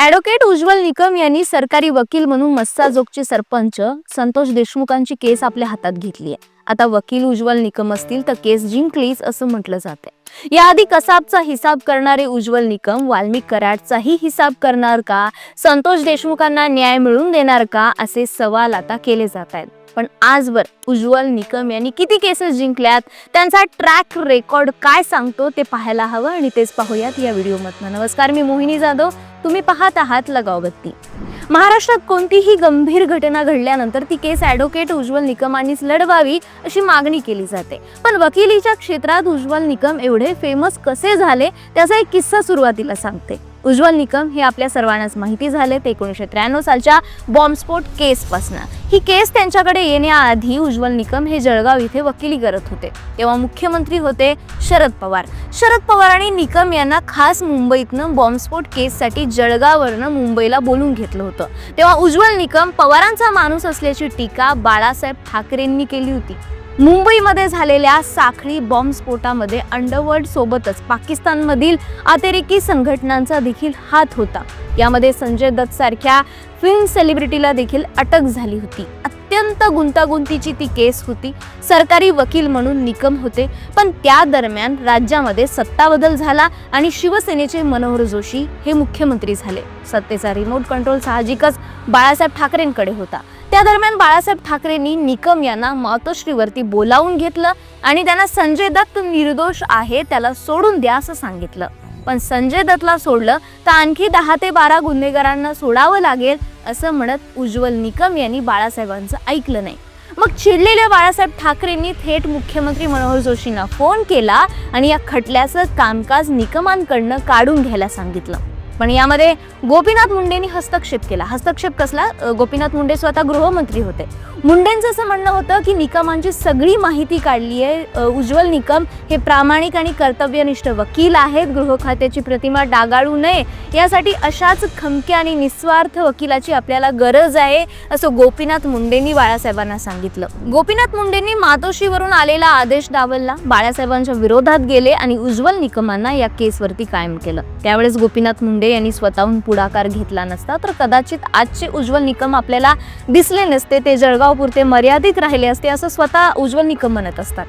Advocate Ujjwal Nikam यांनी सरकारी वकील म्हणून मस्साजोगचे सरपंच संतोष देशमुखांची केस आपल्या हातात घेतली आहे. आता वकील उज्ज्वल निकम असतील तर केस जिंकलीच असं म्हटलं जाते याआधी कसाबचा हिसाब करणारे उज्ज्वल निकम वाल्मिक कराडचाही हिसाब करणार का? संतोष देशमुखांना न्याय मिळवून देणार का? असे सवाल आता केले जात आहेत. पण आजवर उज्ज्वल निकम यांनी किती केसेस जिंकल्यात? त्यांचा ट्रॅक रेकॉर्ड काय सांगतो ते पाहायला हवं आणि तेच पाहूयात या व्हिडिओमधनं. नमस्कार मी मोहिनी जाधव. तुम्ही पाहत आहात लगावबत्ती महाराष्ट्रात कोणतीही गंभीर घटना घडल्यानंतर ती केस ॲडव्होकेट उज्ज्वल निकमांनीच लढवावी अशी मागणी केली जाते. पण वकिलीच्या क्षेत्रात उज्ज्वल निकम एवढे फेमस कसे झाले त्याचा एक किस्सा सुरुवातीला सांगते. उज्ज्वल निकम हे आपल्या सर्वांनाच माहिती झाले ते एकोणीसशे त्र्याण्णव सालच्या बॉम्बस्फोट केसपासून. ही केस त्यांच्याकडे येण्याआधी उज्ज्वल निकम हे जळगाव इथे वकिली करत होते. तेव्हा मुख्यमंत्री होते शरद पवार. शरद पवार आणि निकम यांना खास मुंबईतनं बॉम्बस्फोट केससाठी जळगाववरनं मुंबईला बोलून घेतलं होतं. तेव्हा उज्ज्वल निकम पवारांचा माणूस असल्याची टीका बाळासाहेब ठाकरेंनी केली होती. मुंबईमध्ये झालेल्या साखळी बॉम्बस्फोटामध्ये अंडरवर्ल्ड सोबतच पाकिस्तानमधील अतिरेकी संघटनांचा देखील हात होता. यामध्ये संजय दत्त सारख्या फिल्म सेलिब्रिटीला देखील अटक झाली होती. अत्यंत गुंतागुंतीची ती केस होती. सरकारी वकील म्हणून निकम होते पण त्या दरम्यान राज्यामध्ये सत्ता बदल झाला आणि शिवसेनेचे मनोहर जोशी हे मुख्यमंत्री झाले. सत्तेचा रिमोट कंट्रोल साहजिकच बाळासाहेब ठाकरेंकडे होता. त्या दरम्यान बाळासाहेब ठाकरेंनी निकम यांना मातोश्रीवरती बोलावून घेतलं आणि त्यांना संजय दत्त निर्दोष आहे त्याला सोडून द्या असं सांगितलं. पण संजय दत्तला सोडलं तर आणखी दहा ते बारा गुन्हेगारांना सोडावं लागेल असं म्हणत उज्ज्वल निकम यांनी बाळासाहेबांचं ऐकलं नाही. मग चिडलेल्या बाळासाहेब ठाकरेंनी थेट मुख्यमंत्री मनोहर जोशींना फोन केला आणि या खटल्याचं कामकाज निकमांकडनं काढून घ्यायला सांगितलं. पण यामध्ये गोपीनाथ मुंडेंनी हस्तक्षेप केला. हस्तक्षेप कसला? गोपीनाथ मुंडे स्वतः गृहमंत्री होते. मुंडेंचं असं म्हणणं होतं की निकमांची सगळी माहिती काढली आहे. उज्ज्वल निकम हे प्रामाणिक आणि कर्तव्यनिष्ठ वकील आहेत. गृह खात्याची प्रतिमा डागाळू नये. यासाठी अशाच खमक्या आणि निस्वार्थ वकिलाची आपल्याला गरज आहे असं गोपीनाथ मुंडेंनी बाळासाहेबांना सांगितलं. गोपीनाथ मुंडेंनी मातोश्रीवरून आलेला आदेश डावलला बाळासाहेबांच्या विरोधात गेले आणि उज्ज्वल निकमांना या केसवरती कायम केलं. त्यावेळेस गोपीनाथ मुंडे यांनी स्वतःहून पुढाकार घेतला नसता तर कदाचित आजचे उज्ज्वल निकम आपल्याला दिसले नसते. ते जळगाव पुरते मर्यादित राहिले असते असं स्वतः उज्ज्वल निकम म्हणत असतात.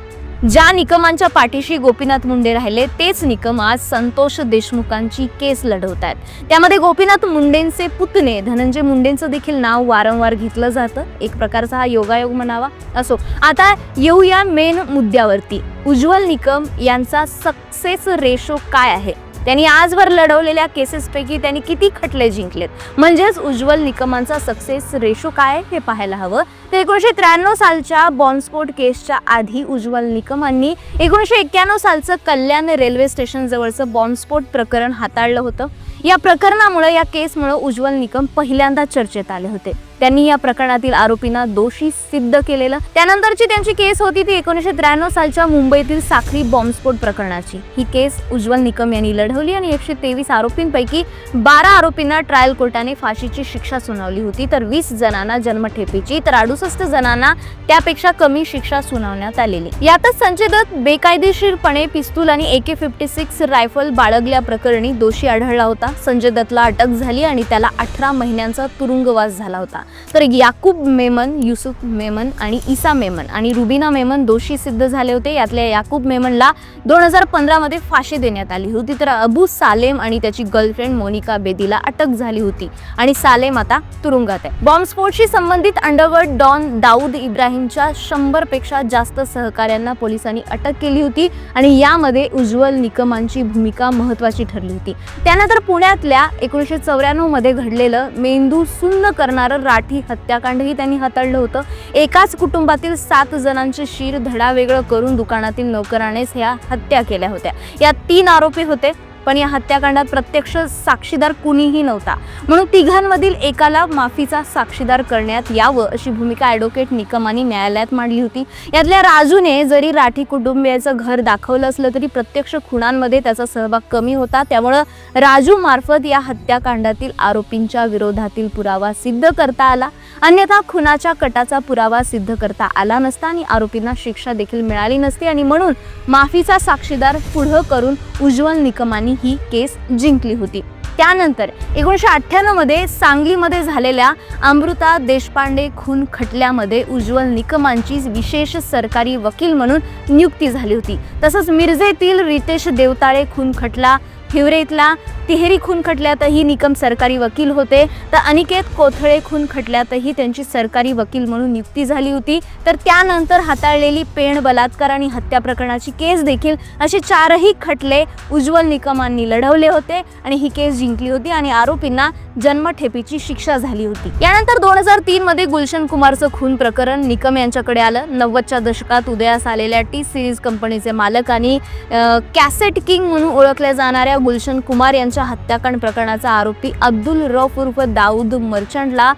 ज्या निकमांच्या पाठीशी गोपीनाथ मुंडे राहिले तेच निकम आज संतोष देशमुखांची केस लढवत आहेत त्यामध्ये गोपीनाथ मुंडेंचे पुतणे धनंजय मुंडेंचं देखील नाव वारंवार घेतलं जातं. एक प्रकारचा हा योगायोग म्हणावा असो. आता येऊया मेन मुद्द्यावरती. उज्ज्वल निकम यांचा सक्सेस रेशो काय आहे? त्यांनी आजवर लढवलेल्या केसेसपैकी त्यांनी किती खटले जिंकलेत? म्हणजेच उज्ज्वल निकमांचा सक्सेस रेशो काय हे पाहायला हवं? तर एकोणीसशे त्र्याण्णव सालच्या बॉम्बस्फोट केसच्या आधी उज्ज्वल निकमांनी एकोणीसशे एक्क्याण्णव सालचं कल्याण रेल्वे स्टेशनजवळचं बॉम्बस्फोट प्रकरण हाताळलं होतं. या प्रकरणामुळे या केसमुळे उज्ज्वल निकम पहिल्यांदा चर्चेत आले होते. त्यांनी या प्रकरणातील आरोपींना दोषी सिद्ध केलेलं. त्यानंतरची त्यांची केस होती ती एकोणीसशे त्र्याण्णव सालच्या मुंबईतील साखळी बॉम्बस्फोट प्रकरणाची. ही केस उज्ज्वल निकम यांनी लढवली आणि एकशे तेवीस आरोपींपैकी बारा आरोपींना ट्रायल कोर्टाने फाशीची शिक्षा सुनावली होती. तर वीस जणांना जन्मठेपेची तर अडुसष्ट जणांना त्यापेक्षा कमी शिक्षा सुनावण्यात आलेली. यातच संजय दत्त बेकायदेशीरपणे पिस्तूल आणि A K fifty six rifle बाळगल्या प्रकरणी दोषी आढळला होता. संजय दत्तला अटक झाली आणि त्याला अठरा महिन्यांचा तुरुंगवास झाला होता. तर याकूब मेमन युसुफ मेमन आणि इसा मेमन आणि रुबिना मेमन दोषी सिद्ध झाले होते. यातल्या याकूब मेमनला दोन हजार पंधरामध्ये फाशी देण्यात आली होती. तर अबू सालेम आणि त्याची गर्लफ्रेंड मोनिका बेदीला अटक झाली होती. आणि सालेम आता तुरुंगात आहे. बॉम्बस्फोटशी संबंधित अंडरवर्ल्ड डॉन दाऊद इब्राहिमच्या शंभरपेक्षा जास्त सहकाऱ्यांना पोलिसांनी अटक केली होती आणि यामध्ये उज्ज्वल निकमांची भूमिका महत्वाची ठरली होती. त्यानंतर पुण्यातल्या एकोणीसशे चौऱ्याण्णवमध्ये घडलेलं मेंदू सुन्न करणारं राठी हत्याकांडही त्यांनी हाताळलं होतं. एकाच कुटुंबातील सात जणांचे शिर धडावेगळं करून दुकानातील नोकरानेच ह्या हत्या केल्या होत्या. यात तीन आरोपी होते. पण या हत्याकांडात प्रत्यक्ष साक्षीदार कुणीही नव्हता. म्हणून तिघांमधील एकाला माफीचा साक्षीदार करण्यात यावं अशी भूमिका ॲडव्होकेट निकमानी न्यायालयात मांडली होती. यातल्या राजूने जरी राठी कुटुंबियाचं घर दाखवलं असलं तरी प्रत्यक्ष खुणांमध्ये त्याचा सहभाग कमी होता. त्यामुळं राजू मार्फत या हत्याकांडातील आरोपींच्या विरोधातील पुरावा सिद्ध करता आला. अन्यथा खुनाच्या कटाचा पुरावा सिद्ध करता आला नसता आणि आरोपींना शिक्षा देखील मिळाली नसती. आणि म्हणून माफीचा साक्षीदार पुढं करून उज्ज्वल निकमानी ही केस जिंकली होती. त्यानंतर एकोणीसशे अठ्ठ्याण्णवमध्ये सांगलीमध्ये झालेल्या अमृता देशपांडे खून खटल्यामध्ये उज्ज्वल निकमांची विशेष सरकारी वकील म्हणून नियुक्ती झाली होती. तसंच मिरजेतील रितेश देवताळे खून खटला हिवरेतला तिहेरी खून खटल्यातही निकम सरकारी वकील होते. तर अनिकेत कोथळे खून खटल्यातही त्यांची सरकारी वकील म्हणून नियुक्ती झाली होती. तर त्यानंतर हाताळलेली पेण बलात्कार आणि हत्या प्रकरणाची केस देखील असे चारही खटले उज्ज्वल निकमांनी लढवले होते आणि ही केस जिंकली होती आणि आरोपींना जन्मठेपीची शिक्षा झाली होती. यानंतर दोन हजार तीन मध्ये गुलशन कुमारचं खून प्रकरण निकम यांच्याकडे आलं. नव्वदच्या दशकात उदयास आलेल्या टी सिरीज कंपनीचे मालक आणि कॅसेट किंग म्हणून ओळखल्या जाणाऱ्या गुलशन कुमार यांच्या हत्याकांड प्रकरणाचा आरोपी अब्दुल रफ उर्फ दाऊद मर्चंटला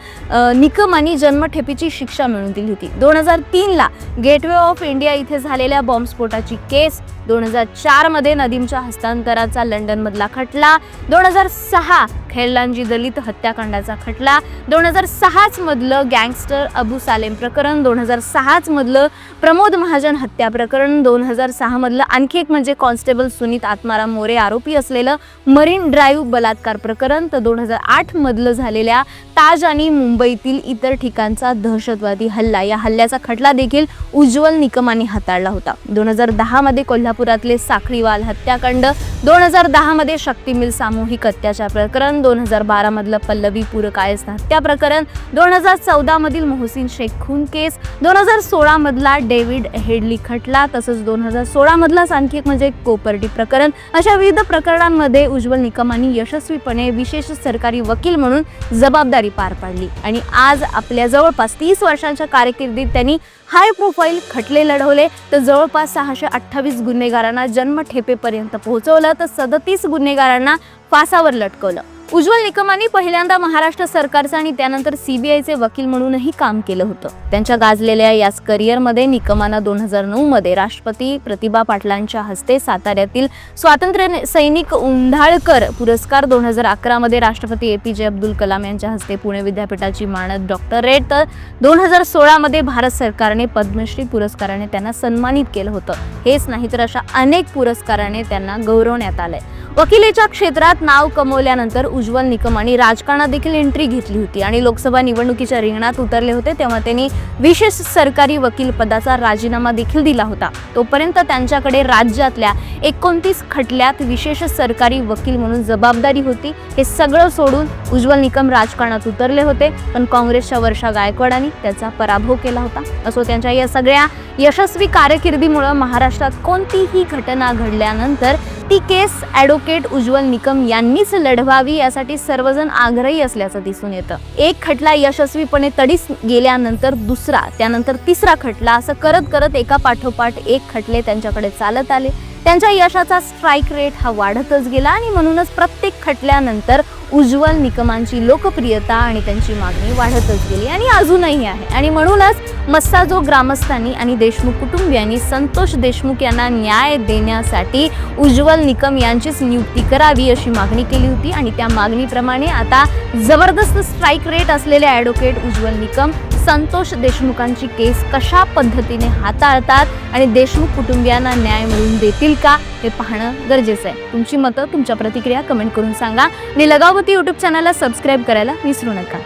निकम आणि जन्मठेपीची शिक्षा मिळवून दिली होती. दोन हजार तीनला गेटवे ऑफ इंडिया इथे झालेल्या बॉम्बस्फोटाची केस दोन हजार चारमध्ये नदीमच्या हस्तांतराचा लंडनमधला खटला दोन हजार सहा खेळलांजी दलित हत्याकांडाचा खटला. दोन हजार सहाच मधलं गँगस्टर अबू सालेम प्रकरण दोन हजार सहाच मधलं प्रमोद महाजन हत्या प्रकरण दोन हजार सहामधलं आणखी एक म्हणजे कॉन्स्टेबल सुनीत आत्माराम मोरे आरोपी असलेलं मरीन ड्राईव्ह बलात्कार प्रकरण तर दोन हजार आठ मधलं झालेल्या ताज आणि मुंबईतील इतर ठिकाणचा दहशतवादी हल्ला. या हल्ल्याचा खटला देखील उज्ज्वल निकमाने हाताळला होता. दोन हजार दहामध्ये कोल्हापुरातले साखळीवाल हत्याकांड दोन हजार दहामध्ये शक्ती मिल सामूहिक अत्याचार प्रकरण दोन हजार बारा मधलं पल्लवी पुरकायस्थ हत्या प्रकरण दोन हजार चौदा मधील मोहसिन शेख खून केस दोन हजार सोळा मधला डेव्हिड हेडली खटला तसंच दोन हजार सोळा मधलाच आणखी एक म्हणजे कोपर्डी प्रकरण. अशा विविध प्रकरणांमध्ये उज्ज्वल निकमांनी यशस्वीपणे विशेष सरकारी वकील म्हणून जबाबदारी पार पाडली. आणि आज आपल्या जवळपास तीस वर्षांच्या कारकिर्दीत त्यांनी हाय प्रोफाईल खटले लढवले. तर जवळपास सहाशे अठ्ठावीस गुन्हेगारांना जन्मठेपेपर्यंत पोहोचवलं. तर सदतीस गुन्हेगारांना फासावर लटकवलं. उज्ज्वल निकमांनी पहिल्यांदा महाराष्ट्र सरकारचं आणि त्यानंतर सीबीआयचे वकील म्हणूनही काम केलं होतं. त्यांच्या गाजलेल्या याच करिअरमध्ये निकमांना दोन हजार नऊ मध्ये राष्ट्रपती प्रतिभा पाटलांच्या हस्ते साताऱ्यातील स्वातंत्र्य सैनिक उंधाळकर पुरस्कार दोन हजार अकरामध्ये राष्ट्रपती ए पी जे अब्दुल कलाम यांच्या हस्ते पुणे विद्यापीठाची मानद डॉक्टरेट तर दोन हजार सोळामध्ये भारत सरकारने पद्मश्री पुरस्काराने त्यांना सन्मानित केलं होतं. हेच नाही तर अशा अनेक पुरस्काराने त्यांना गौरवण्यात आलंय. वकिलीच्या क्षेत्रात नाव कमवल्यानंतर उज्ज्वल निकम आणि राजकारणात देखील एंट्री घेतली होती आणि लोकसभा निवडणुकीच्या रिंगणात उतरले होते तेव्हा त्यांनी विशेष सरकारी वकील पदाचा राजीनामा देखील दिला होता. तोपर्यंत त्यांच्याकडे राज्यातल्या एकोणतीस खटल्यात विशेष सरकारी वकील म्हणून जबाबदारी होती. हे सगळं सोडून उज्ज्वल निकम राजकारणात उतरले होते पण काँग्रेसच्या वर्षा गायकवाडांनी त्याचा पराभव केला होता. असो त्यांच्या या सगळ्या यशस्वी कारकिर्दीमुळं महाराष्ट्रात कोणतीही घटना घडल्यानंतर ती केस ॲडव्होकेट उज्ज्वल निकम यांनीच लढवावी यासाठी सर्वजण आग्रही असल्याचं दिसून येतं. एक खटला यशस्वीपणे तडीस गेल्यानंतर दुसरा त्यानंतर तिसरा खटला असं करत करत एका पाठोपाठ एक खटले त्यांच्याकडे चालत आले. त्यांच्या यशाचा स्ट्राईक रेट हा वाढतच गेला आणि म्हणूनच प्रत्येक खटल्यानंतर उज्ज्वल निकमांची लोकप्रियता आणि त्यांची मागणी वाढतच गेली आणि अजूनही आहे. आणि म्हणूनच मस्साजो ग्रामस्थांनी आणि देशमुख कुटुंबियांनी संतोष देशमुख यांना न्याय देण्यासाठी उज्ज्वल निकम यांचीच नियुक्ती करावी अशी मागणी केली होती. आणि त्या मागणीप्रमाणे आता जबरदस्त स्ट्राईक रेट असलेले ॲडव्होकेट उज्ज्वल निकम संतोष देशमुखांची केस कशा पद्धतीने हाताळतात आणि देशमुख कुटुंबियांना न्याय मिळवून देतील का हे पाहणं गरजेचं आहे. तुमची मतं तुमच्या प्रतिक्रिया कमेंट करून सांगा. आणि लगावती यूट्यूब चॅनलला सबस्क्राईब करायला विसरू नका.